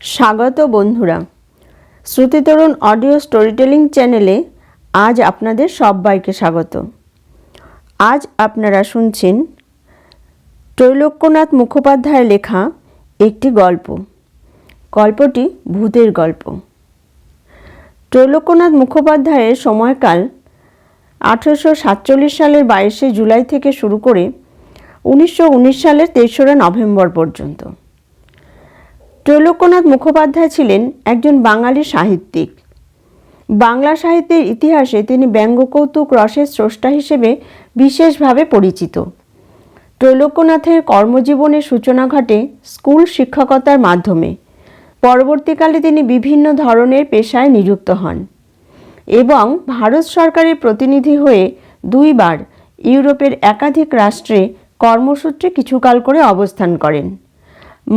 স্বাগত বন্ধুরা। শ্রুতিতরুণ audio storytelling চ্যানেলে আজ আপনাদের সবাইকে স্বাগত। আজ আপনারা শুনছেন ত্রৈলোক্যনাথ মুখোপাধ্যায়ের লেখা একটি গল্প। গল্পটি ভূতের গল্প। ত্রৈলোক্যনাথ মুখোপাধ্যায়ের সময়কাল আঠেরোশো সাতচল্লিশ সালের বাইশে জুলাই থেকে শুরু করে উনিশশো উনিশ সালের তেসরা নভেম্বর পর্যন্ত। ত্রৈলোক্যনাথ মুখোপাধ্যায় ছিলেন একজন বাঙালি সাহিত্যিক। বাংলা সাহিত্যের ইতিহাসে তিনি ব্যঙ্গকৌতুক রসের স্রষ্টা হিসেবে বিশেষভাবে পরিচিত। ত্রৈলোক্যনাথের কর্মজীবনের সূচনা ঘটে স্কুল শিক্ষকতার মাধ্যমে। পরবর্তীকালে তিনি বিভিন্ন ধরনের পেশায় নিযুক্ত হন এবং ভারত সরকারের প্রতিনিধি হয়ে দুইবার ইউরোপের একাধিক রাষ্ট্রে কর্মসূত্রে কিছুকাল করে অবস্থান করেন।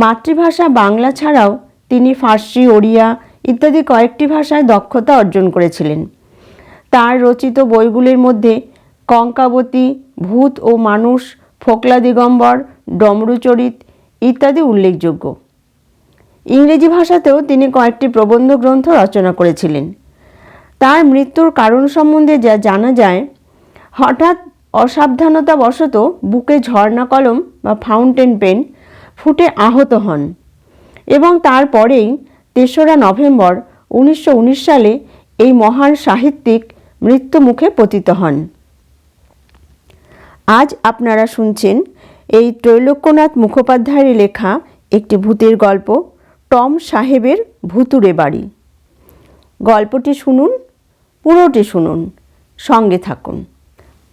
মাতৃভাষা বাংলা ছাড়াও তিনি ফার্সি, ওড়িয়া ইত্যাদি কয়েকটি ভাষায় দক্ষতা অর্জন করেছিলেন। তার রচিত বইগুলির মধ্যে কঙ্কাবতী, ভূত ও মানুষ, ফোকলা দিগম্বর, ডমরুচরিত ইত্যাদি উল্লেখযোগ্য। ইংরেজি ভাষাতেও তিনি কয়েকটি প্রবন্ধ গ্রন্থ রচনা করেছিলেন। তার মৃত্যুর কারণ সম্বন্ধে যা জানা যায়, হঠাৎ অসাবধানতাবশত বুকে ঝর্ণা কলম বা ফাউন্টেন পেন ফুটে আহত হন এবং তারপরেই তেসরা নভেম্বর উনিশশো উনিশ সালে এই মহান সাহিত্যিক মৃত্যু মুখে পতিত হন। আজ আপনারা শুনছেন এই ত্রৈলোক্যনাথ মুখোপাধ্যায়ের লেখা একটি ভূতের গল্প, টম সাহেবের ভুতুরে বাড়ি। গল্পটি শুনুন, পুরোটি শুনুন, সঙ্গে থাকুন।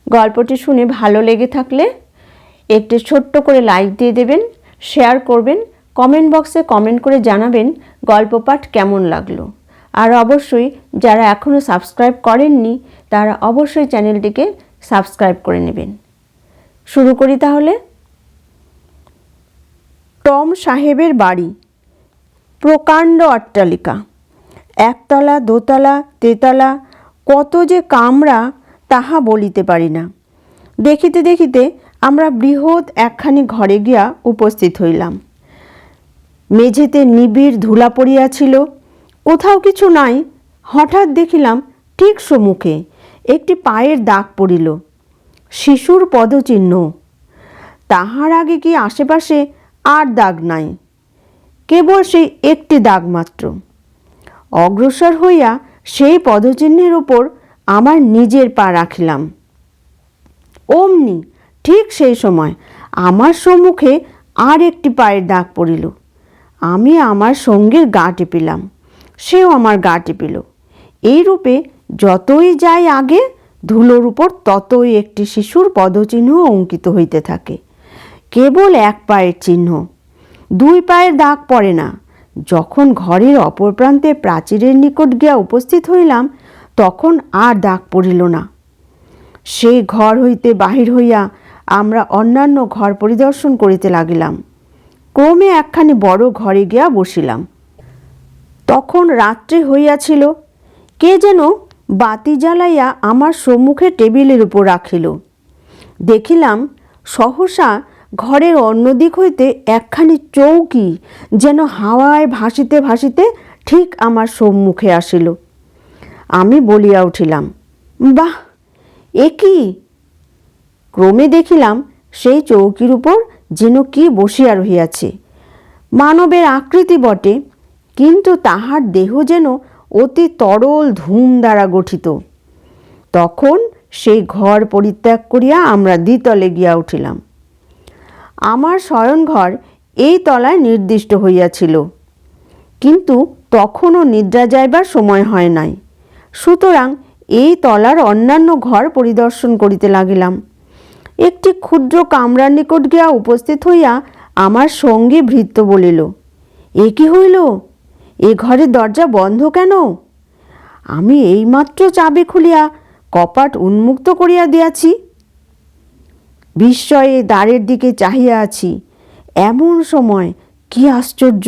গল্পটি শুনে ভালো লেগে থাকলে একটি ছোট্ট করে লাইক দিয়ে দেবেন শেয়ার করবেন কমেন্ট বক্সে কমেন্ট করে জানাবেন গল্প পাঠ কেমন লাগল। আর অবশ্যই যারা এখনও সাবস্ক্রাইব করেননি, তারা অবশ্যই চ্যানেলটিকে সাবস্ক্রাইব করে নেবেন। শুরু করি তাহলে। টম সাহেবের বাড়ি, প্রকাণ্ড অট্টালিকা। একতলা, দোতলা, তেতলা, কত যে কামরা, তাহা বলিতে পারি না। দেখিতে দেখিতে আমরা বৃহৎ একখানি ঘরে গিয়া উপস্থিত হইলাম। মেঝেতে নিবিড় ধুলা পড়িয়াছিল, কোথাও কিছু নাই। হঠাৎ দেখিলাম ঠিক সম্মুখে একটি পায়ের দাগ পড়িল, শিশুর পদচিহ্ন। তাহার আগে কি আশেপাশে আর দাগ নাই, কেবল সেই একটি দাগ মাত্র। অগ্রসর হইয়া সেই পদচিহ্নের উপর আমার নিজের পা রাখিলাম। অমনি ঠিক সেই সময় আমার সম্মুখে আর একটি পায়ের দাগ পড়িল। আমি আমার সঙ্গীর গা টিপিলাম সেও আমার গা টিপিল এই রূপে যতই যাই আগে, ধুলোর উপর ততই একটি শিশুর পদচিহ্ন অঙ্কিত হইতে থাকে। কেবল এক পায়ের চিহ্ন। দুই পায়ের দাগ পড়ে না। যখন ঘরের অপর প্রান্তে প্রাচীরের নিকট গিয়া উপস্থিত হইলাম, তখন আর দাগ পড়িল না। সেই ঘর হইতে বাহির হইয়া আমরা অন্যান্য ঘর পরিদর্শন করিতে লাগিলাম। ক্রমে একখানি বড় ঘরে গিয়া বসিলাম। তখন রাত্রি হইয়াছিল, কে যেন বাতি জ্বালাইয়া আমার সম্মুখে টেবিলের উপর রাখিল। দেখিলাম সহসা ঘরের অন্যদিক হইতে একখানি চৌকি যেন হাওয়ায় ভাসিতে ভাসিতে ঠিক আমার সম্মুখে আসিল। আমি বলিয়া উঠিলাম, বাহ, এ কি? ক্রমে দেখিলাম সেই চৌকির উপর যেন কি বসিয়া রহিয়াছে। মানবের আকৃতি বটে, কিন্তু তাহার দেহ যেন অতি তরল ধূম দ্বারা গঠিত। তখন সেই ঘর পরিত্যাগ করিয়া আমরা দ্বিতলে গিয়া উঠিলাম। আমার শয়নঘর এই তলায় নির্দিষ্ট হইয়াছিল। কিন্তু তখনও নিদ্রা যাইবার সময় হয় নাই। সুতরাং এই তলার অন্যান্য ঘর পরিদর্শন করিতে লাগিলাম। একটি ক্ষুদ্র কামরার নিকট গিয়া উপস্থিত হইয়া আমার সঙ্গী ভৃত্য বলিল, এ কি হইল? এ ঘরের দরজা বন্ধ কেন? আমি এইমাত্র চাবি খুলিয়া কপাট উন্মুক্ত করিয়া দিয়াছি। বিস্ময়ে দ্বারের দিকে চাহিয়া আছি। এমন সময় কি আশ্চর্য,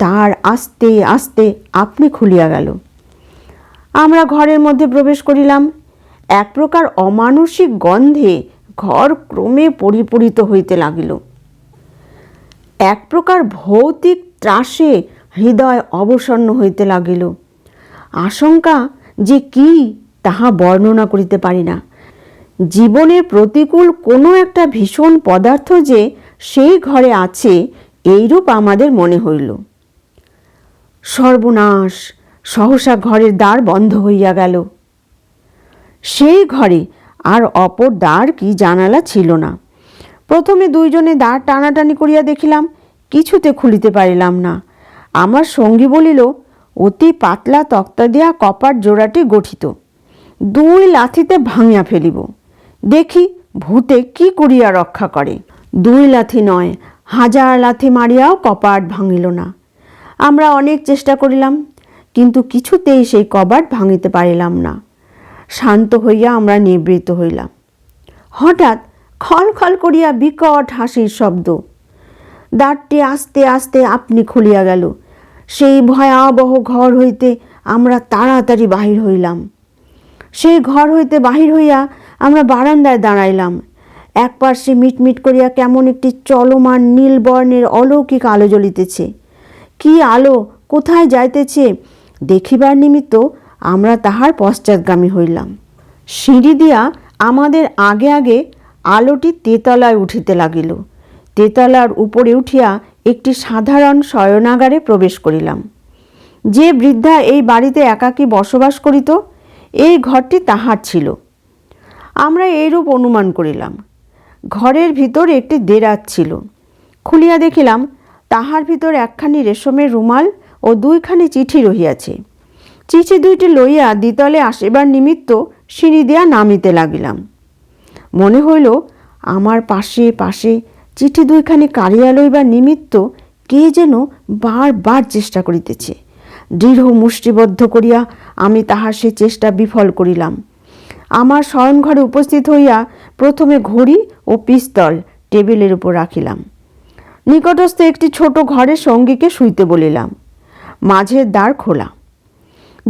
তার আস্তে আস্তে আপনি খুলিয়া গেল। আমরা ঘরের মধ্যে প্রবেশ করিলাম। এক প্রকার অমানসিক গন্ধে ঘর ক্রমে পরিপূরিত হইতে লাগিল। এক প্রকার ভৌতিক ত্রাসে হৃদয় অবসন্ন হইতে লাগিল। আশঙ্কা যে কি তাহা বর্ণনা করিতে পারি না। জীবনের প্রতিকূল কোনো একটা ভীষণ পদার্থ যে সেই ঘরে আছে, এইরূপ আমাদের মনে হইল। সর্বনাশ, সহসা ঘরের দ্বার বন্ধ হইয়া গেল। সেই ঘরে আর অপর দ্বার কি জানালা ছিল না। প্রথমে দুইজনে দ্বার টানাটানি করিয়া দেখিলাম, কিছুতে খুলিতে পারিলাম না। আমার সঙ্গী বলিল, অতি পাতলা তক্তা দিয়া কপার জোড়াটি গঠিত। দুই লাথিতে ভাঙিয়া ফেলিব। দেখি ভূতে কি করিয়া রক্ষা করে। দুই লাথি নয়, হাজার লাথি মারিয়াও কপাট ভাঙিল না। আমরা অনেক চেষ্টা করিলাম, কিন্তু কিছুতেই সেই কবাট ভাঙিতে পারিলাম না। শান্ত হইয়া আমরা নিবৃত হইলাম। হঠাৎ খল খল করিয়া বিকট হাসির শব্দ। দ্বারটি আস্তে আস্তে আপনি খুলিয়া গেল। সেই ভয়াবহ ঘর হইতে আমরা তাড়াতাড়ি বাহির হইলাম। সেই ঘর হইতে বাহির হইয়া আমরা বারান্দায় দাঁড়াইলাম। এক পার্শ্বে মিটমিট করিয়া কেমন একটি চলমান নীল বর্ণের অলৌকিক আলো জ্বলিতেছে। কি আলো, কোথায় যাইতেছে, দেখিবার নিমিত্ত আমরা তাহার পশ্চাৎগামী হইলাম। সিঁড়ি দিয়া আমাদের আগে আগে আলোটি তেতলায় উঠিতে লাগিল। তেতলার উপরে উঠিয়া একটি সাধারণ শয়নাগারে প্রবেশ করিলাম। যে বৃদ্ধা এই বাড়িতে একাকী বসবাস করিত, এই ঘরটি তাহার ছিল। আমরা এইরূপ অনুমান করিলাম। ঘরের ভিতর একটি দেরাজ ছিল। খুলিয়া দেখিলাম, তাহার ভিতর একখানি রেশমের রুমাল ও দুইখানি চিঠি রহিয়াছে। চিঠি দুইটি লইয়া দ্বিতলে আসিবার নিমিত্ত সিঁড়ি দিয়া নামিতে লাগিলাম। মনে হইল, আমার পাশে পাশে চিঠি দুইখানি কারিয়া লইবার নিমিত্ত কে যেন বারবার চেষ্টা করিতেছে। দৃঢ় মুষ্টিবদ্ধ করিয়া আমি তাহার সে চেষ্টা বিফল করিলাম। আমার শয়নঘরে উপস্থিত হইয়া প্রথমে ঘড়ি ও পিস্তল টেবিলের উপর রাখিলাম। নিকটস্থ একটি ছোট ঘরে সঙ্গীকে শুইতে বলিলাম। মাঝের দ্বার খোলা।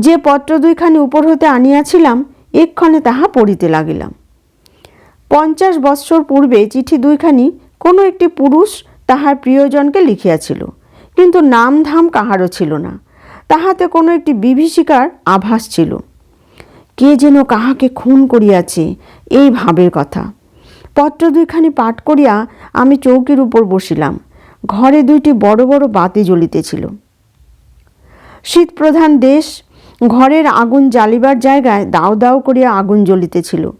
যে পত্র দুইখানি উপর হতে আনিয়াছিলাম, এক্ষণে তাহা পড়িতে লাগিলাম। পঞ্চাশ বৎসর পূর্বে চিঠি দুইখানি কোনো একটি পুরুষ তাহার প্রিয়জনকে লিখিয়াছিল, কিন্তু নাম ধাম কাহারও ছিল না। তাহাতে কোনো একটি বিভীষিকার আভাস ছিল। কে যেন কাহাকে খুন করিয়াছে, এই ভাবের কথা। পত্র দুইখানি পাঠ করিয়া আমি চৌকির উপর বসিলাম। ঘরে দুইটি বড় বড় বাতি জ্বলিতেছিল। শীতপ্রধান দেশ ঘরের আগুন জ্বালিবার জায়গায় দাও দাও করিয়া আগুন জ্বলিতেছিল।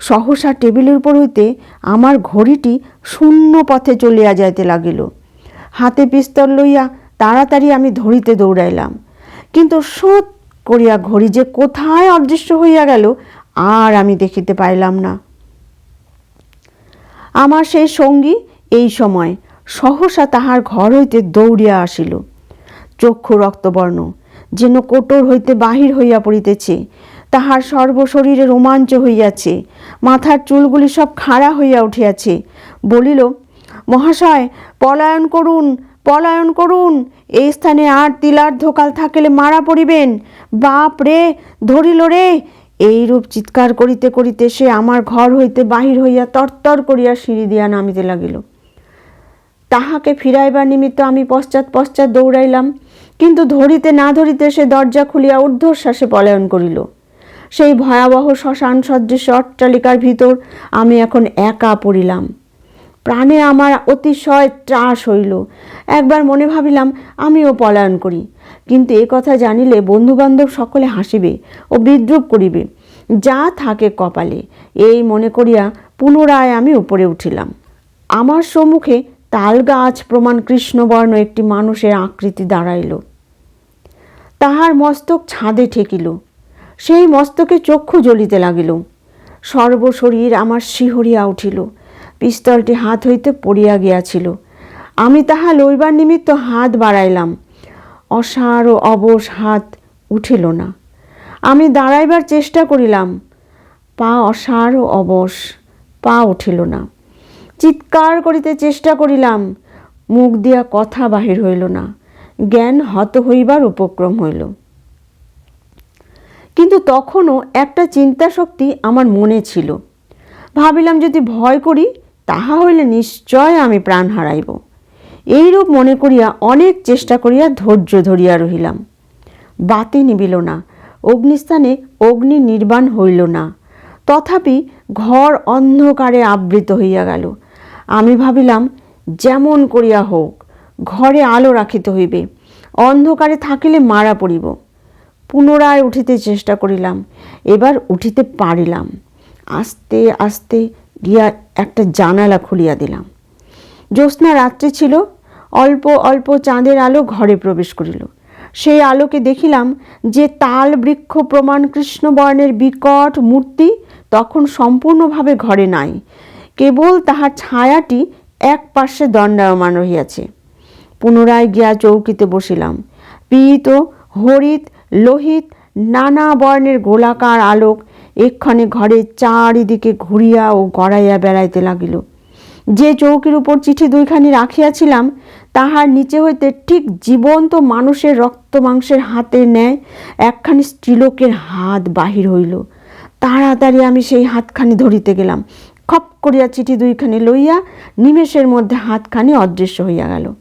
সহসা টেবিলের উপর হইতে আমার ঘড়িটি শূন্য পথে চলিয়া যাইতে লাগিল। হাতে পিস্তল লইয়া তাড়াতাড়ি আমি ধরিতে দৌড়াইলাম। কিন্তু সোত করিয়া ঘড়ি যে কোথায় অদৃশ্য হইয়া গেল, আর আমি দেখিতে পাইলাম না। আমার সেই সঙ্গী এই সময় সহসা তাহার ঘর হইতে দৌড়িয়া আসিল। চক্ষু রক্তবর্ণ যেন কোটর হইতে বাহির হইয়া পড়িতেছে। তাহার সর্বশরীরে রোমাঞ্চ হইয়াছে। মাথার চুলগুলি সব খাড়া হইয়া উঠিয়াছে। বলিল, মহাশয়, পলায়ন করুন পলায়ন করুন। এই স্থানে আর তিলার ধোকাল থাকিলে মারা পড়িবেন। বাপ রে, ধরিল রে। এইরূপ চিৎকার করিতে করিতে সে আমার ঘর হইতে বাহির হইয়া তরতর করিয়া সিঁড়ি দিয়া নামিতে লাগিল। তাহাকে ফিরাইবার নিমিত্ত আমি পশ্চাৎ পশ্চাৎ দৌড়াইলাম, কিন্তু ধরিতে না ধরিতে সে দরজা খুলিয়া ঊর্ধ্বশ্বাসে পলায়ন করিল। সেই ভয়াবহ শ্মশান সদৃশ অট্টালিকার ভিতর আমি এখন একা পড়িলাম। প্রাণে আমার অতিশয় ত্রাস হইল। একবার মনে ভাবিলাম, আমিও পলায়ন করি। কিন্তু এ কথা জানিলে বন্ধুবান্ধব সকলে হাসিবে ও বিদ্রুপ করিবে। যা থাকে কপালে, এই মনে করিয়া পুনরায় আমি উপরে উঠিলাম। আমার সম্মুখে তালগাছ প্রমাণ কৃষ্ণবর্ণ একটি মানুষের আকৃতি দাঁড়াইল। তাহার মস্তক ছাদে ঠেকিল। সেই মস্তকে চক্ষু জ্বলিতে লাগিল। সর্বশরীর আমার শিহরিয়া উঠিল। পিস্তলটি হাত হইতে পড়িয়া গিয়াছিল। আমি তাহা লইবার নিমিত্ত হাত বাড়াইলাম। অসার ও অবশ হাত উঠিল না। আমি দাঁড়াইবার চেষ্টা করিলাম। পা অসার ও অবশ, পা উঠিল না। চিৎকার করিতে চেষ্টা করিলাম। মুখ দিয়া কথা বাহির হইল না। জ্ঞান হত হইবার উপক্রম হইল। কিন্তু তখনও একটা চিন্তা শক্তি আমার মনে ছিল। ভাবিলাম যদি ভয় করি, তাহা হইলে নিশ্চয় আমি প্রাণ হারাইব। এইরূপ মনে করিয়া অনেক চেষ্টা করিয়া ধৈর্য ধরিয়া রহিলাম। বাতি নিবিল না, অগ্নিস্থানে অগ্নি নির্বাণ হইল না। তথাপি ঘর অন্ধকারে আবৃত হইয়া গেল। আমি ভাবিলাম, যেমন করিয়া হোক, ঘরে আলো রাখিতে হইবে, অন্ধকারে থাকিলে মারা পড়িব। পুনরায় উঠিতে চেষ্টা করিলাম, এবার উঠিতে পারিলাম। আস্তে আস্তে গিয়া একটা জানালা খুলিয়া দিলাম। জ্যোৎস্না রাত্রে ছিল, অল্প অল্প চাঁদের আলো ঘরে প্রবেশ করিল। সেই আলোকে দেখিলাম যে তাল, বৃক্ষ, প্রমাণ, কৃষ্ণবর্ণের বিকট মূর্তি তখন সম্পূর্ণভাবে ঘরে নাই। কেবল তাহার ছায়াটি এক পার্শ্বে দণ্ডায়মান রহিয়াছে। পুনরায় গিয়া চৌকিতে বসিলাম। পীত হরিত, লোহিত, নানা বর্ণের গোলাকার আলোক এক্ষণে ঘরের চারিদিকে ঘুরিয়া ও গড়াইয়া বেড়াইতে লাগিল। যে চৌকির উপর চিঠি দুইখানি রাখিয়াছিলাম, তাহার নিচে হইতে ঠিক জীবন্ত মানুষের রক্ত মাংসের হাতের ন্যায় একখানি স্ত্রীলোকের হাত বাহির হইল। তাড়াতাড়ি আমি সেই হাতখানি ধরিতে গেলাম। খপ করিয়া চিঠি দুইখানি লইয়া নিমেষের মধ্যে হাতখানি অদৃশ্য হইয়া গেল।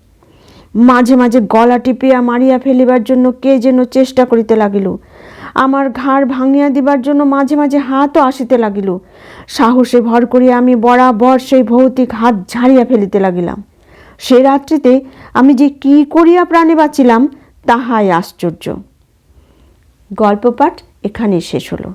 মাঝে মাঝে গলা টিপিয়া মারিয়া ফেলিবার জন্য কে যেন চেষ্টা করিতে লাগিল। আমার ঘাড় ভাঙিয়া দিবার জন্য মাঝে মাঝে হাতও আসিতে লাগিল। সাহসে ভর করিয়া আমি বরাবর সেই ভৌতিক হাত ঝাড়িয়া ফেলিতে লাগিলাম। সে রাত্রিতে আমি যে কি করিয়া প্রাণে বাঁচিলাম, তাহাই আশ্চর্য। গল্প পাঠ এখানেই শেষ হলো।